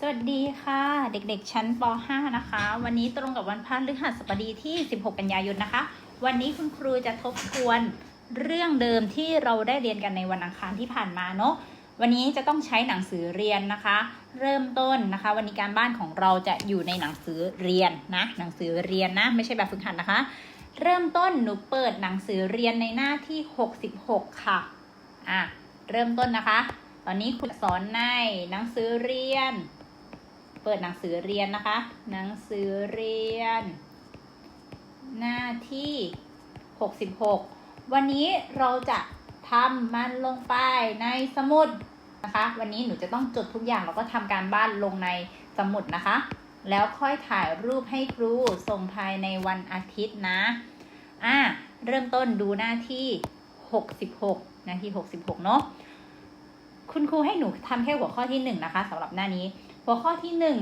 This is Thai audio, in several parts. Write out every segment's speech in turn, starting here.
สวัสดีค่ะ เด็กๆ ชั้นป .5 นะคะ วันนี้ตรงกับวันพฤหัสบดีที่ 16 กันยายนนะคะ วันนี้คุณครูจะทบทวนเรื่องเดิมที่เราได้เรียนกันในวันอังคารที่ผ่านมาเนาะวันนี้จะต้องใช้หนังสือเรียนนะคะ เริ่มต้นนะคะ วันนี้การบ้านของเราจะอยู่ในหนังสือเรียนนะ หนังสือเรียนนะ ไม่ใช่แบบฝึกหัดนะคะ เริ่มต้นหนูเปิดหนังสือเรียนในหน้าที่ 66 ค่ะอะเริ่มต้นนะคะ ตอนนี้คุณสอนในหนังสือเรียน เปิดหนังสือเรียนนะคะ หนังสือเรียน หน้าที่ 66 วันนี้เราจะทำมันลงไปในสมุดนะคะ วันนี้หนูจะต้องจดทุกอย่างแล้วก็ทำการบ้านลงในสมุดนะคะ แล้วค่อยถ่ายรูปให้ครูส่งภายในวันอาทิตย์นะ อะเริ่มต้นดูหน้าที่ 66 หน้าที่ 66 เนาะคุณครูให้หนูทำแค่หัวข้อที่หนึ่งนะคะสำหรับหน้านี้ หัวข้อที่หนึ่ง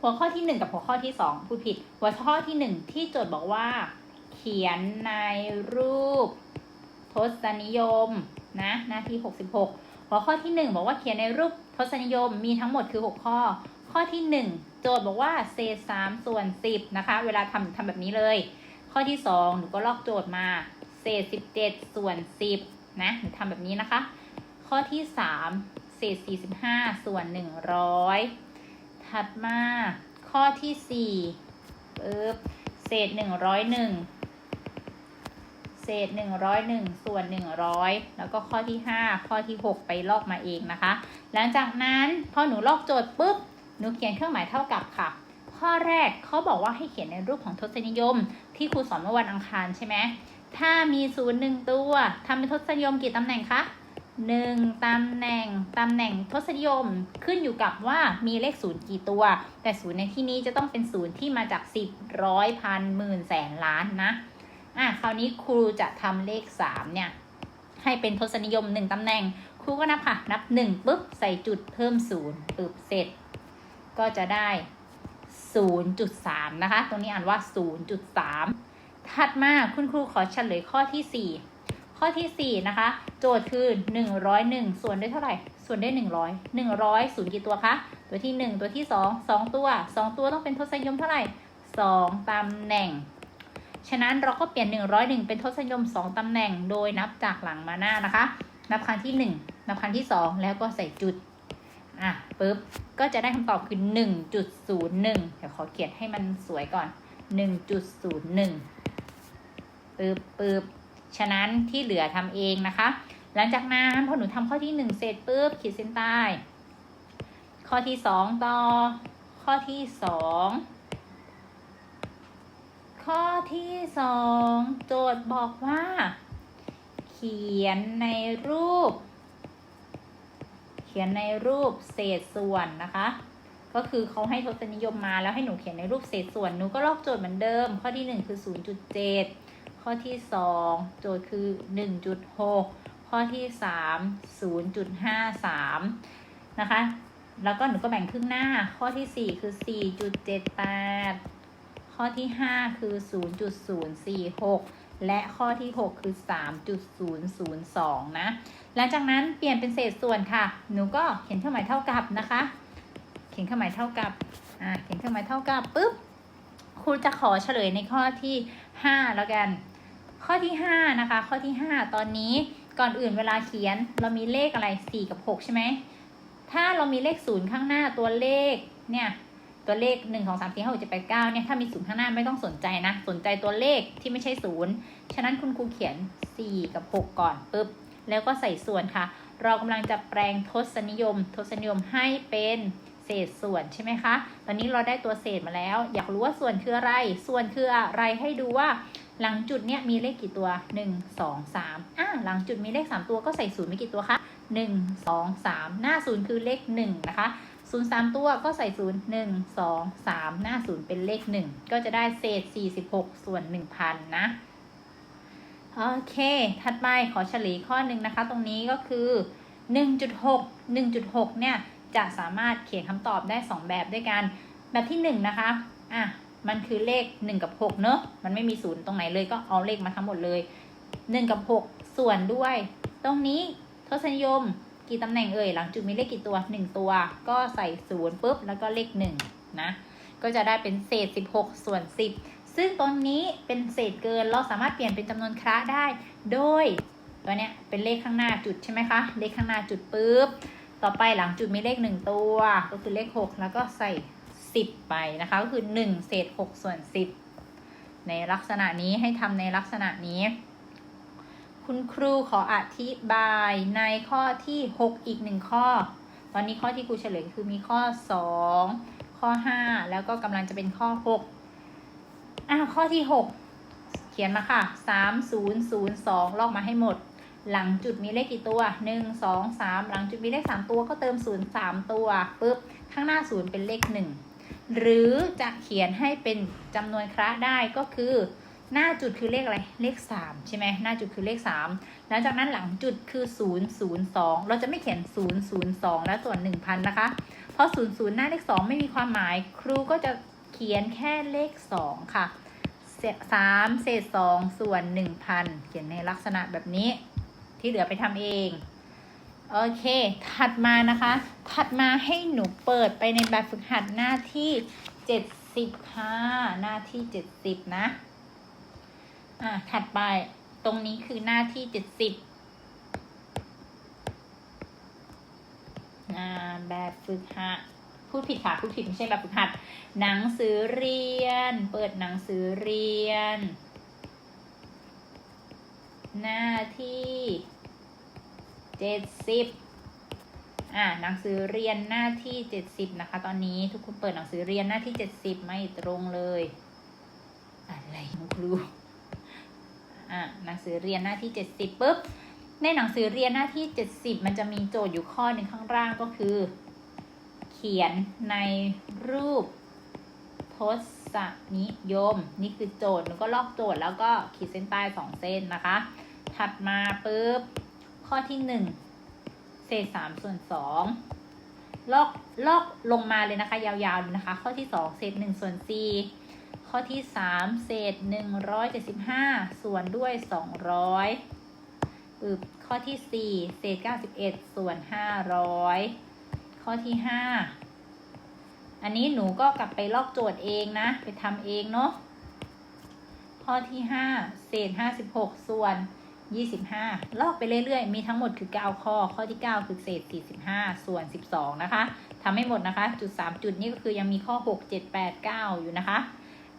หัวข้อที่หนึ่งกับหัวข้อที่สองพูดผิด หัวข้อที่หนึ่งที่โจทย์บอกว่า เขียนในรูป ทศนิยมนะหน้าที่66หัวข้อที่หนึ่งบอกว่าเขียนในรูปทศนิยมมีทั้งหมดคือ6ข้อ ข้อที่หนึ่งโจทย์บอกว่าเศษ3ส่วน10นะคะ เวลาทำทำแบบนี้เลย ข้อที่สองหนูก็ลอกโจทย์มาเศษ17ส่วน10นะหนูทำแบบนี้นะคะ ข้อที่3เศษ 45 ส่วน 100 ถัดมาข้อที่4ปึ๊บเศษ 101 เศษ 101 ส่วน 100 แล้วก็ข้อที่ 5 ข้อที่ 6 ไปลอกมาเองนะคะ หลังจากนั้นพอหนูลอกโจทย์ปุ๊บ หนูเขียนเครื่องหมายเท่ากับค่ะข้อแรกเขาบอกว่าให้เขียนในรูปของทศนิยม ที่ครูสอนเมื่อวันอังคารใช่ไหมถ้ามีศูนย์หนึ่งตัวทำเป็นทศนิยมกี่ตำแหน่งคะ หนึ่งตำแหน่งตำแหน่งทศนิยมขึ้นอยู่กับว่ามีเลขศูนย์กี่ตัว แต่ศูนย์ในที่นี้จะต้องเป็นศูนย์ที่มาจากสิบร้อยพันหมื่นแสนล้านนะอะคราวนี้ครูจะทำเลขสามเนี่ย ให้เป็นทศนิยมหนึ่งตำแหน่ง ครูก็นับค่ะ นับหนึ่งปุ๊บ ใส่จุดเพิ่มศูนย์ปึ๊บเสร็จ ก็จะได้ศูนย์จุดสามนะคะ ตรงนี้อ่านว่าศูนย์จุดสามถัดมาคุณครูขอเฉลยข้อที่สี่ ข้อที่4นะคะโจทย์คือ 101 ส่วนด้วยเท่าไหร่ ส่วนด้วย 100 100ศูนย์กี่ตัวคะ ตัวที่ 1 ตัวที่ 2 2 ตัว 2 ตัวต้องเป็นทศนิยมเท่าไหร่ 2ตำแหน่ง ฉะนั้นเราก็เปลี่ยน 101 เป็นทศนิยม 2ตำแหน่ง โดยนับจากหลังมาหน้านะคะ นับครั้งที่ 1 นับครั้งที่ 2 แล้วก็ใส่จุดอะปึ๊บก็จะได้คำตอบคือ 1.01 เดี๋ยวขอเขียนให้มันสวยก่อน 1.01ปึ๊บปึ๊บ ฉะนั้นที่เหลือทำเองนะคะ หลังจากนั้นพอหนูทำข้อที่หนึ่งเสร็จปุ๊บขีดเส้นใต้ ข้อที่สองต่อ ข้อที่สองข้อที่สองโจทย์บอกว่า เขียนในรูป เขียนในรูปเศษส่วนนะคะก็คือเขาให้ทศนิยมมาแล้วให้หนูเขียนในรูปเศษส่วนหนูก็ลอกโจทย์เหมือนเดิม ข้อที่หนึ่งคือ 0.7 ข้อที่ 2 โจทย์คือ 1.6 ข้อที่ 3 0.53 นะคะ แล้วก็หนูก็แบ่งครึ่งหน้า ข้อที่ 4 คือ 4.78 ข้อที่ 5 คือ 0.046 และข้อที่ 6 คือ 3.002 นะ หลังจากนั้นเปลี่ยนเป็นเศษส่วนค่ะ หนูก็เขียนเครื่องหมายเท่ากับนะคะ เขียนเครื่องหมายเท่ากับ อ่า เขียนเครื่องหมายเท่ากับปุ๊บครูจะขอเฉลยในข้อที่ 5 แล้วกัน ข้อที่ 5 นะคะ ข้อที่ 5 ตอนนี้ก่อนอื่นเวลาเขียนเรามีเลขอะไร 4 กับ 6 ใช่ไหม ถ้าเรามีเลข0ข้างหน้าตัวเลขเนี่ยตัวเลข 1 2 3 4 5 6 7 8 9เนี่ยถ้ามี0ข้างหน้าไม่ต้องสนใจนะ สนใจตัวเลขที่ไม่ใช่0ฉะนั้นคุณครูเขียน 4 กับ 6 ก่อนปุ๊บแล้วก็ใส่ส่วนค่ะ เรากำลังจะแปลงทศนิยม ทศนิยมให้เป็นเศษส่วนใช่ไหมคะ ตอนนี้เราได้ตัวเศษมาแล้ว อยากรู้ว่าส่วนคืออะไร ส่วนคืออะไรให้ดูว่า หลังจุดเนี้ยมีเลขกี่ตัว 1 2 3อ่าหลังจุดมีเลข 3 ตัวก็ใส่ศูนย์มีกี่ตัวคะ 1 2 3 หน้าศูนย์คือเลข 1 นะคะศูนย์สามตัวก็ใส่ศูนย์หนึ่งสองสามหน้าศูนย์เป็นเลข1ก็จะได้เศษ46ส่วน1,000นนะ โอเค ถัดไปขอเฉลยข้อหนึ่งนะคะ ตรงนี้ก็คือ1.6 1.6เนี่ยจะสามารถเขียนคำตอบได้2แบบด้วยกัน แบบที่1นะคะ อะ มันคือเลข 1 กับ 6 เนอะมันไม่มีศูนย์ตรงไหนเลยก็เอาเลขมาทั้งหมดเลย 1 กับ 6 ส่วนด้วย ตรงนี้ทศนิยมกี่ตำแหน่งเอ่ยหลังจุดมีเลขกี่ตัวหนึ่งตัว ก็ใส่ศูนย์ปุ๊บแล้วก็เลขหนึ่งนะก็จะได้เป็นเศษ 16 ส่วน 10 ซึ่งตรงนี้เป็นเศษเกินเราสามารถเปลี่ยนเป็นจำนวนคระได้ โดยตัวเนี้ยเป็นเลขข้างหน้าจุดใช่ไหมคะ เลขข้างหน้าจุดปุ๊บ ต่อไปหลังจุดมีเลข 1 ตัว ก็คือเลข 6 แล้วก็ใส่ 10 ไปนะคะ ก็คือ 1 เศษ 6 ส่วน 10 ในลักษณะนี้ให้ทำในลักษณะนี้ คุณครูขออธิบายในข้อที่ 6 อีกหนึ่งข้อ ตอนนี้ข้อที่ครูเฉลยคือมีข้อ 2 ข้อ 5 แล้วก็กำลังจะเป็นข้อ 6อะข้อที่ 6 เขียนมาค่ะ 3002 ลอกมาให้หมดหลังจุดมีเลขกี่ตัว 1 2 3 หลังจุดมีเลข 3 ตัวก็เติม 0 3 ตัวปุ๊บ ข้างหน้า 0 เป็นเลข 1 หรือจะเขียนให้เป็นจำนวนคระได้ก็คือ หน้าจุดคือเลขอะไรเลข 3 ใช่ไหมหน้าจุดคือเลข3หลังจากนั้นหลังจุดคือ 0 0 2 เราจะไม่เขียน 0 0 2 แล้วส่วน 1,000 นะคะ เพราะ 0 0 หน้าเลข 2 ไม่มีความหมาย ครูก็จะเขียนแค่เลข 2 ค่ะสามเศษสองส่วน 1,000 เขียนในลักษณะแบบนี้ที่เหลือไปทำเอง โอเค ถัดมานะคะ ถัดมาให้หนูเปิดไปในแบบฝึกหัดหน้าที่70ค่ะ หน้าที่70นะ อ่าถัดไป ตรงนี้คือหน้าที่70อ่าแบบฝึกหัด พูดผิดค่ะ พูดผิดไม่ใช่แบบฝึกหัด หนังสือเรียน เปิดหนังสือเรียน หน้าที่ เจ็ดสิบอ่าหนังสือเรียนหน้าที่เจ็ดสิบนะคะ ตอนนี้ทุกคนเปิดหนังสือเรียนหน้าที่เจ็ดสิบไม่ตรงเลย อะไรของครูอ่าหนังสือเรียนหน้าที่เจ็ดสิบปุ๊บในหนังสือเรียนหน้าที่เจ็ดสิบมันจะมีโจทย์อยู่ข้อหนึ่งข้างล่างก็คือ เขียนในรูปทศนิยม นี่คือโจทย์หนูก็ลอกโจทย์แล้วก็ขีดเส้นใต้สองเส้นนะคะ ถัดมาปุ๊บ ข้อที่หนึ่งเศษสามส่วนสองลอกลอกลงมาเลยนะคะ ยาวๆเลยนะคะ ข้อที่สองเศษหนึ่งส่วนสี่ข้อที่สามเศษหนึ่งร้อยเจ็ดสิบห้าส่วนด้วยสองร้อยปึ๊บข้อที่สี่เศษเก้าสิบเอ็ดส่วนห้าร้อยข้อที่ห้าอันนี้หนูก็กลับไปลอกโจทย์เองนะ ไปทำเองเนาะข้อที่ห้าเศษห้าสิบหกส่วน ยี่สิบห้าลอกไปเรื่อยๆ มีทั้งหมดคือเก้าข้อ ข้อที่เก้าคือเศษสี่สิบห้าส่วนสิบสองนะคะทำให้หมดนะคะ จุดสามจุดนี้ก็คือยังมีข้อหกเจ็ดแปดเก้าอยู่นะคะ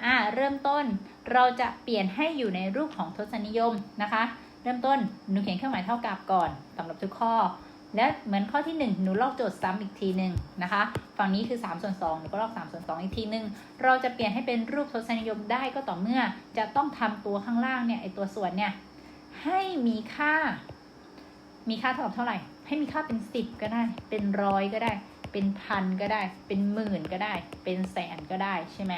อ่า เริ่มต้นเราจะเปลี่ยนให้อยู่ในรูปของทศนิยมนะคะ เริ่มต้นหนูเขียนเครื่องหมายเท่ากับก่อนสำหรับทุกข้อ และเหมือนข้อที่ 1 หนูลอกโจทย์ซ้ำอีกทีหนึ่งนะคะ ฝั่งนี้คือ3ส่วน2หนูก็ลอก3ส่วน2อีกทีหนึ่งเราจะเปลี่ยนให้เป็นรูปทศนิยมได้ก็ต่อเมื่อ จะต้องทำตัวข้างล่างเนี่ยไอตัวส่วนเนี่ย ให้มีค่า มีค่าเท่ากับเท่าไหร่ ให้มีค่าเป็น10ก็ได้ เป็นร้อยก็ได้ เป็นพันก็ได้ เป็นหมื่นก็ได้ เป็นแสนก็ได้ใช่ไหม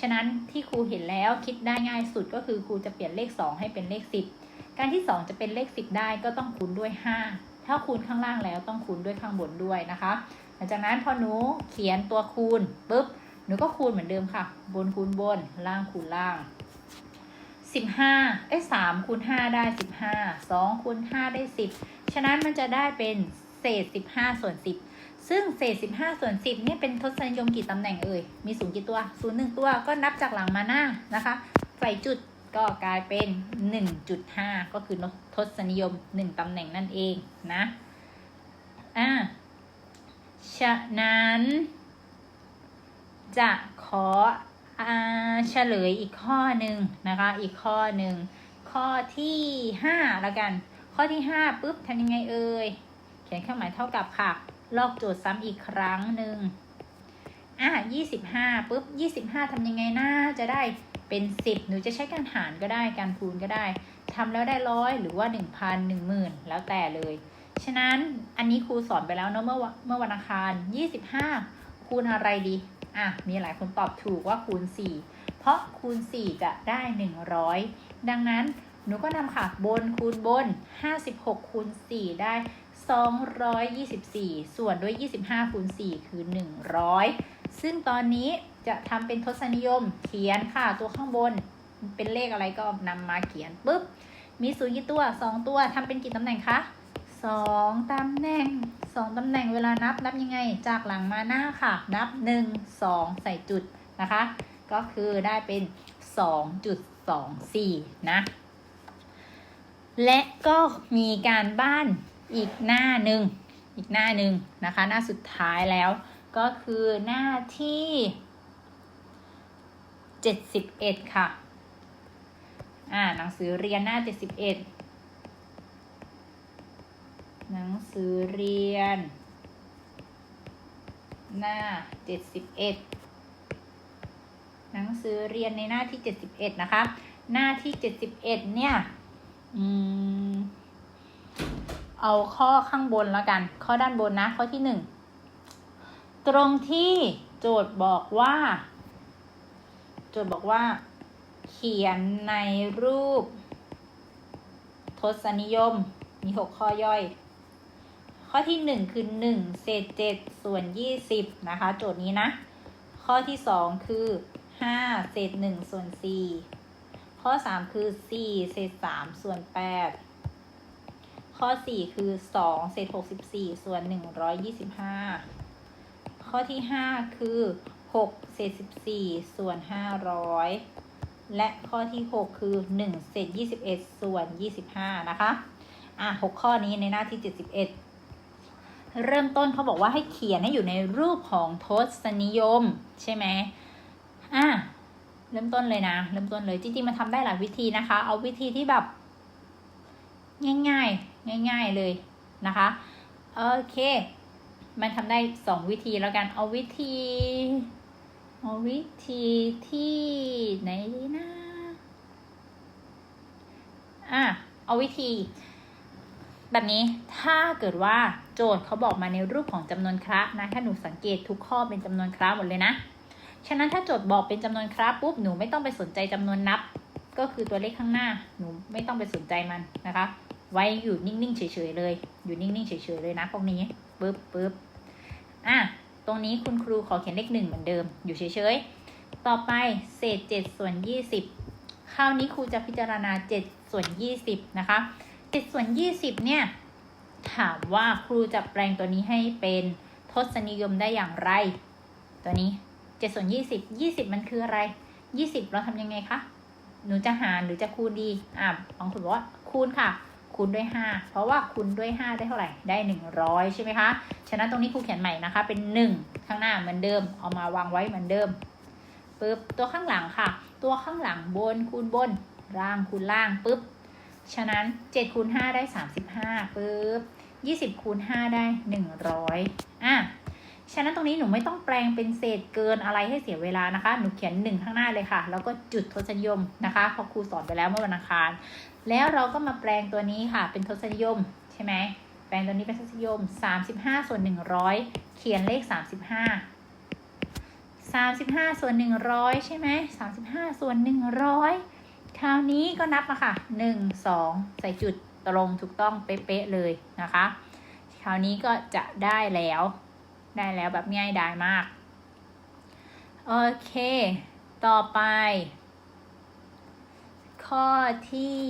ฉะนั้นที่ครูเห็นแล้วคิดได้ง่ายสุดก็คือครูจะเปลี่ยนเลข 2 ให้เป็นเลข 10 การที่ 2 จะเป็นเลข 10 ได้ก็ต้องคูณด้วย 5 ถ้าคูณข้างล่างแล้วต้องคูณด้วยข้างบนด้วยนะคะหลังจากนั้นพอหนูเขียนตัวคูณปุ๊บหนูก็คูณเหมือนเดิมค่ะ บนคูณบนล่างคูณล่าง 15เอ้ย3คูณ5ได้15 2คูณ5ได้10ฉะนั้นมันจะได้เป็นเศษ15ส่วน10ซึ่งเศษ15ส่วน10เนี่ยเป็นทศนิยมกี่ตำแหน่งเอ่ย มีศูนย์กี่ตัวศูนย์หนึ่งตัวก็นับจากหลังมาหน้านะคะ ใส่จุดก็กลายเป็น 1.5 ก็คือทศนิยม 1ตำแหน่งนั่นเองนะ อ่า ฉะนั้น จะขอ เฉลยอีกข้อหนึ่งนะคะ อีกข้อหนึ่ง ข้อที่5แล้วกัน ข้อที่5ปุ๊บทำยังไงเอ่ย เขียนเครื่องหมายเท่ากับค่ะ ลอกโจทย์ซ้ำอีกครั้งหนึ่งอะ25ปุ๊บ25ทำยังไงน่าจะได้เป็น10หนูจะใช้การหารก็ได้ การคูณก็ได้ทำแล้วได้ร้อยหรือว่า1,000 10,000แล้วแต่เลย ฉะนั้นอันนี้ครูสอนไปแล้วเนาะเมื่อเมื่อวันอังคาร25คูณอะไรดี อะมีหลายคนตอบถูกว่าคูณ 4 เพราะคูณ 4 จะได้ 100 ดังนั้นหนูก็นำค่ะบนคูณบน 56 คูณ 4 ได้ 224 ส่วนด้วย 25 คูณ 4 คือ 100 ซึ่งตอนนี้จะทำเป็นทศนิยมเขียนค่ะ ตัวข้างบนเป็นเลขอะไรก็นำมาเขียนปุ๊บ มีศูนย์กี่ตัว 2 ตัวทำเป็นกี่ตำแหน่งคะ 2 ตำแหน่ง สองตำแหน่งเวลานับนับยังไง จากหลังมาหน้าค่ะ นับหนึ่งสองใส่จุดนะคะ ก็คือได้เป็นสองจุดสองสี่นะ และก็มีการบ้านอีกหน้าหนึ่งอีกหน้าหนึ่งนะคะ หน้าสุดท้ายแล้วก็คือหน้าที่เจ็ดสิบเอ็ดค่ะ อ่าหนังสือเรียนหน้าเจ็ดสิบเอ็ด หนังสือเรียน หน้าเจ็ดสิบเอ็ดหนังสือเรียนในหน้าที่เจ็ดสิบเอ็ดนะคะ หน้าที่เจ็ดสิบเอ็ดเนี่ย อืม เอาข้อข้างบนแล้วกัน ข้อด้านบนนะ ข้อที่หนึ่ง ตรงที่โจทย์บอกว่า โจทย์บอกว่า เขียนในรูป ทศนิยม มีหกข้อย่อย ข้อที่หนึ่งคือหนึ่งเศษเจ็ดส่วนยี่สิบนะคะ โจทย์นี้นะ ข้อที่สองคือห้าเศษหนึ่งส่วนสี่ข้อสามคือสี่เศษสามส่วนแปดข้อสี่คือสองเศษหกสิบสี่ส่วนหนึ่งร้อยยี่สิบห้าข้อที่ห้าคือหกเศษสิบสี่ส่วนห้าร้อยและข้อที่หกคือหนึ่งเศษยี่สิบเอ็ดส่วนยี่สิบห้านะคะ อะหกข้อนี้ในหน้าที่เจ็ดสิบ เริ่มต้นเขาบอกว่าให้เขียนให้อยู่ในรูปของทศนิยม ใช่ไหมอะเริ่มต้นเลยนะ เริ่มต้นเลยจริงๆมันทำได้หลายวิธีนะคะ เอาวิธีที่แบบ ง่ายๆ ง่าย ๆเลยนะคะโอเค มันทำได้สองวิธีแล้วกันเอาวิธีเอาวิธีที่ไหนดีนะอะเอาวิธี แบบนี้ถ้าเกิดว่าโจทย์เขาบอกมาในรูปของจำนวนคระนะถ้าหนูสังเกตทุกข้อเป็นจำนวนคระหมดเลยนะ ฉะนั้นถ้าโจทย์บอกเป็นจำนวนคระปุ๊บหนูไม่ต้องไปสนใจจำนวนนับ ก็คือตัวเลขข้างหน้าหนูไม่ต้องไปสนใจมันนะคะ ไว้อยู่นิ่งๆเฉยๆเลย อยู่นิ่งๆเฉยๆเลยนะพวกนี้ปึ๊บปึ๊บอะตรงนี้คุณครูขอเขียนเลขหนึ่งเหมือนเดิมอยู่เฉยๆต่อไปเศษเจ็ดส่วนยี่สิบคราวนี้ครูจะพิจารณาเจ็ดส่วนยี่สิบนะคะ เจ็ดส่วนยี่สิบเนี่ย ถามว่าครูจะแปลงตัวนี้ให้เป็นทศนิยมได้อย่างไร ตัวนี้เจ็ดส่วนยี่สิบยี่สิบมันคืออะไรยี่สิบเราทำยังไงคะหนูจะหารหรือจะคูณดีอะบางคนบอกว่าคูณค่ะคูณด้วยห้าเพราะว่าคูณด้วยห้าได้เท่าไหร่ ได้หนึ่งร้อยใช่ไหมคะ ฉะนั้นตรงนี้ครูเขียนใหม่นะคะ เป็นหนึ่งข้างหน้าเหมือนเดิม เอามาวางไว้เหมือนเดิมปึ๊บ ตัวข้างหลังค่ะ ตัวข้างหลังบนคูณบน ล่างคูณล่างปึ๊บ ฉะนั้น7คูณ5ได้ 35ปึ๊บ20คูณ5ได้ 100อะฉะนั้นตรงนี้หนูไม่ต้องแปลงเป็นเศษเกินอะไรให้เสียเวลานะคะ หนูเขียน 1 ข้างหน้าเลยค่ะ แล้วก็จุดทศนิยมนะคะเพราะครูสอนไปแล้วเมื่อวันอังคาร แล้วเราก็มาแปลงตัวนี้ค่ะ เป็นทศนิยมใช่ไหมแปลงตัวนี้เป็นทศนิยม 35 ส่วน 100 เขียนเลข 35 35 ส่วน 100 ใช่ไหม35 ส่วน 100 คราวนี้ก็นับมาค่ะ1 2ใส่จุดตรงถูกต้องเป๊ะๆเลยนะคะ คราวนี้ก็จะได้แล้วได้แล้วแบบง่ายดายมาก โอเค ต่อไป ข้อที่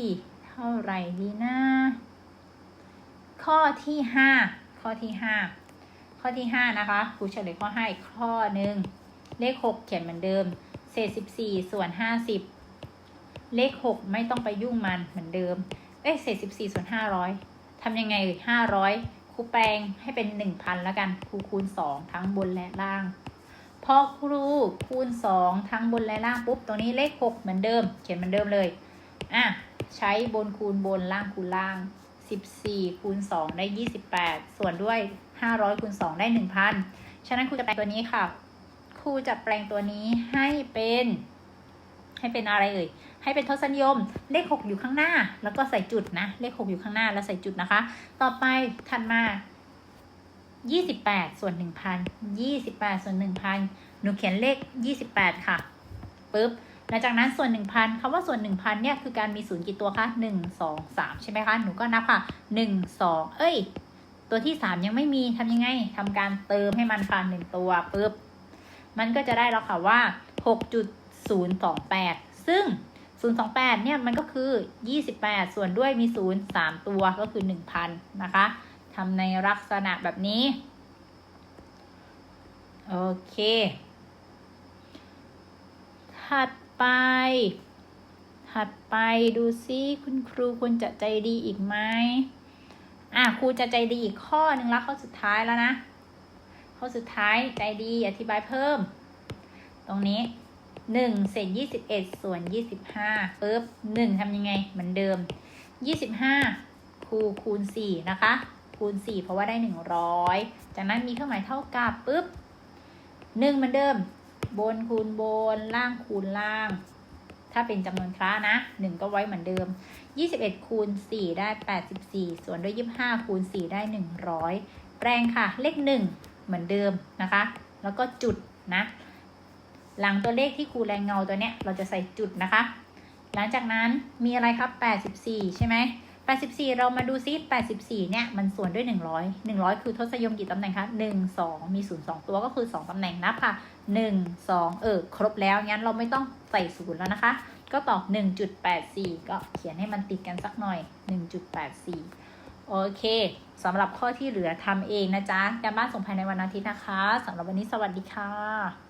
เท่าไหร่ดีนะ ข้อที่ห้าข้อที่ห้าข้อที่ห้านะคะครูเฉลยข้อให้ข้อหนึ่งเลขหกเขียนเหมือนเดิม เศษสิบสี่ส่วนห้าสิบ เลขหกไม่ต้องไปยุ่งมันเหมือนเดิม เอ้ยเศษสิบสี่ส่วนห้าร้อยทำยังไงเอ่ยห้าร้อยครูแปลงให้เป็นหนึ่งพันแล้วกันครูคูณสองทั้งบนและล่าง พอครูคูณสองทั้งบนและล่างปุ๊บตรงนี้เลขหกเหมือนเดิม เขียนเหมือนเดิมเลยอะใช้บนคูณบนล่างคูณล่าง 14 คูณ 2 ได้ 28 ส่วนด้วย 500 คูณ 2 ได้ 1,000 ฉะนั้นครูจะแปลงตัวนี้ค่ะ ครูจะแปลงตัวนี้ให้เป็น ให้เป็นอะไรเอ่ย ให้เป็นทศนิยม เลข 6 อยู่ข้างหน้า แล้วก็ใส่จุดนะ เลข 6 อยู่ข้างหน้าแล้วใส่จุดนะคะ ต่อไปถัดมา 28 ส่วน 1,000 28 ส่วน 1,000 หนูเขียนเลข 28 ค่ะปึ๊บหลังจากนั้นส่วน 1,000คำว่าส่วน 1,000 เนี่ย คือการมีศูนย์กี่ตัวคะ 1 2 3 ใช่ไหมคะ หนูก็นับค่ะ 1 2 เอ้ย ตัวที่ 3 ยังไม่มีทำยังไงทำการเติมให้มันค่ะ1ตัวปึ๊บ มันก็จะได้แล้วค่ะว่า 028 ซึ่ง 028 เนี่ยมันก็คือ 28 ส่วนด้วยมี 0 3 ตัวก็คือ 1,000 นะคะทำในลักษณะแบบนี้ โอเค ถัดไป ถัดไปดูซิคุณครูควรจะใจดีอีกไหมอะครูจะใจดีอีกข้อหนึ่งแล้วข้อสุดท้ายแล้วนะข้อสุดท้ายใจดีอธิบายเพิ่ม ตรงนี้ หนึ่งเศษยี่สิบเอ็ดส่วนยี่สิบห้าปึ๊บหนึ่งทำยังไงเหมือนเดิมยี่สิบห้าคูคูณสี่นะคะ คูณสี่เพราะว่าได้หนึ่งร้อยจากนั้นมีเครื่องหมายเท่ากับปึ๊บหนึ่งเหมือนเดิม บนคูณบนล่างคูณล่าง ถ้าเป็นจำนวนคล้านะหนึ่งก็ไว้เหมือนเดิม21คูณ4ได้84ส่วนด้วย25คูณ4ได้100แปลงค่ะ เลข1เหมือนเดิมนะคะ แล้วก็จุดนะ หลังตัวเลขที่ครูแรงเงาตัวเนี้ยเราจะใส่จุดนะคะ หลังจากนั้นมีอะไรครับ 84 ใช่ไหม84 เรามาดูซิ 84 เนี่ย มันส่วนด้วย 100 100 คือทศนิยมกี่ตำแหน่งคะ 1 2 มี 0 2 ตัวก็คือ 2 ตำแหน่งนับค่ะ 1 2 เออ ครบแล้ว งั้นเราไม่ต้องใส่ศูนย์แล้วนะคะ ก็ตอบ 1.84 ก็เขียนให้มันติดกันสักหน่อย 1.84 โอเค สำหรับข้อที่เหลือทำเองนะจ๊ะการบ้านส่งภายในวันอาทิตย์นะคะ สำหรับวันนี้สวัสดีค่ะ